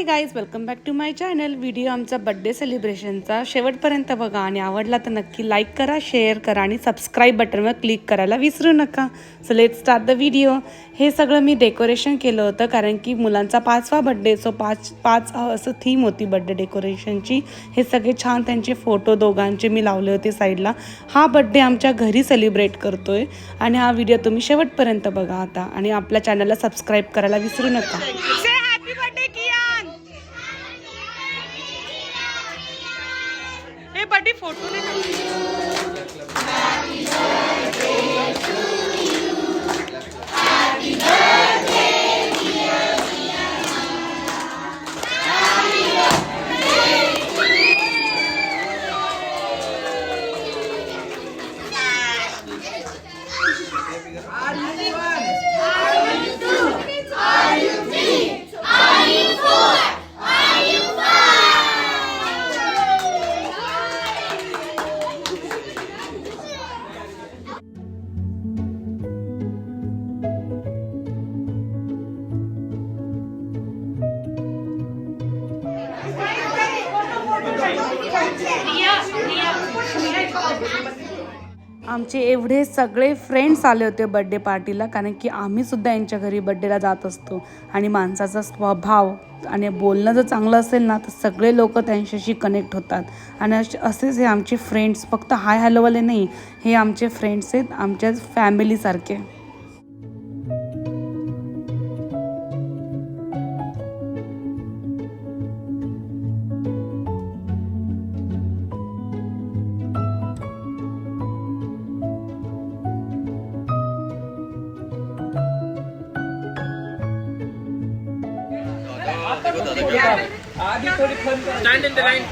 Hi guys welcome back to my channel video आमचा birthday सेलिब्रेशनचा शेवटपर्यंत बघा आणि आवडला तर नक्की लाईक करा शेअर करा आणि सबस्क्राईब बटनवर क्लिक करायला विसरू नका. So let start the video हे सगळं मी डेकोरेशन केलं होतं कारण की मुलांचा पाचवा बड्डे सो पाच पाच असं थीम होती बड्डे डेकोरेशनची हे सगळे छान त्यांचे फोटो दोघांचे मी लावले होते साईडला हा बड्डे आमच्या घरी सेलिब्रेट करतोय आणि हा व्हिडिओ तुम्ही शेवटपर्यंत बघा आता आणि आपल्या चॅनलला सबस्क्राईब करायला विसरू नका. हे बर्थडे फोटो नाही आमचे एवढे सगळे फ्रेंड्स आले होते बड्डे पार्टीला कारण की आम्ही सुद्धा यांच्या घरी बड्डेला जात असतो. आणि माणसाचा स्वभाव आणि बोलणं जर चांगलं असेल ना तर सगळे लोक त्यांच्याशी कनेक्ट होतात. आणि असे- असेच हे आमचे फ्रेंड्स फक्त हाय हॅलोवाले नाही हे आमचे फ्रेंड्स आहेत आमच्या फॅमिलीसारखे Stand in the line.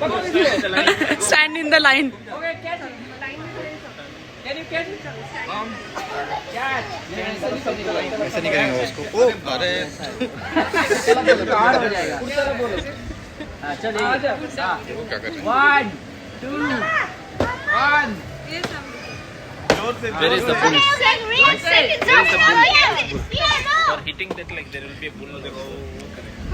Stand in the line ऐसे नहीं करेंगे उसको ओ अरे हाँ, चलिए हाँ, वो क्या कर रहे हैं one, two, one. Where is the finish? For hitting that like there will be a bull.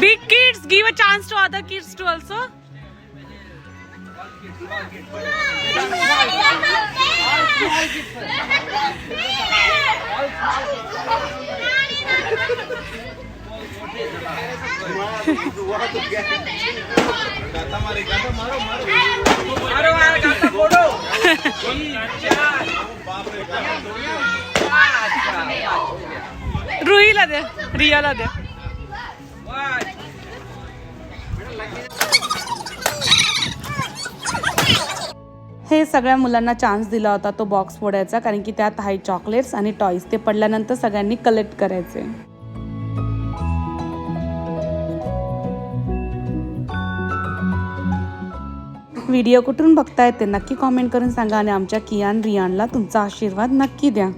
Big kids give a chance to other kids to also. मारो मारो गाता फोड़ो तीन चार पाँच पाँच रुहीला दे हे सगळ्या मुलांना चान्स दिला होता तो बॉक्स फोडायचा कारण की त्यात आहे चॉकलेट्स आणि टॉयज ते पडल्यानंतर सगळ्यांनी कलेक्ट करायचे. व्हिडिओ कुठून बघताय ते नक्की कॉमेंट करून सांगा आणि आमच्या कियान रियानला तुमचा आशीर्वाद नक्की द्या.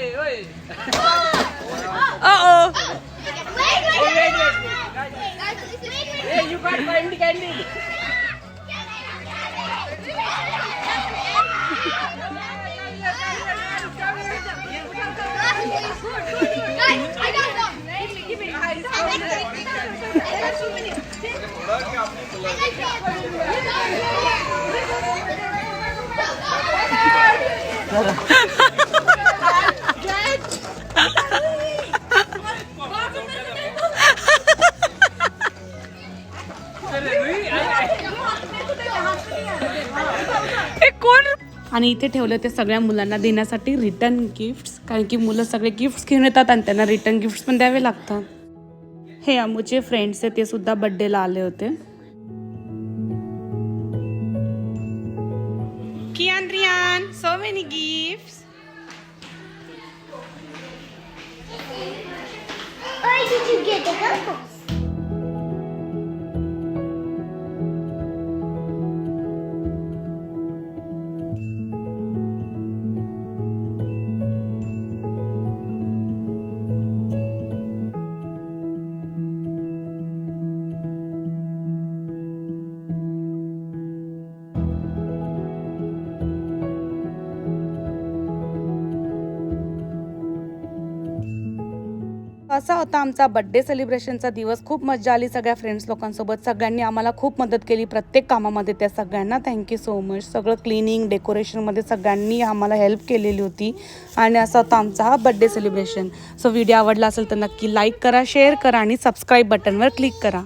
ਓਏ ਓਏ Uh oh. Hey, you got candy candy. आणि इथे ठेवलं ते सगळ्या मुलांना देण्यासाठी रिटर्न गिफ्ट्स कारण की मुलं सगळे गिफ्ट्स घेऊन येतात आणि त्यांना रिटर्न गिफ्ट्स पण द्यावे लागतात हे अमुचे फ्रेंड्स आहे ते सुद्धा बड्डेला आले होते Rian, so many gifts. Where did you get the? असा होता आमचा बड्डे सेलिब्रेशनचा दिवस. खूप मजा आली सगळ्या फ्रेंड्स लोकांसोबत. सगळ्यांनी आम्हाला खूप मदत केली प्रत्येक कामामध्ये त्या सगळ्यांना. थँक्यू सो मच सगळं क्लिनिंग डेकोरेशनमध्ये सगळ्यांनी आम्हाला हेल्प केलेली होती. आणि असा होता आमचा हा बड्डे सेलिब्रेशन सो व्हिडिओ आवडला असेल तर नक्की लाईक करा शेअर करा आणि सबस्क्राईब बटनवर क्लिक करा.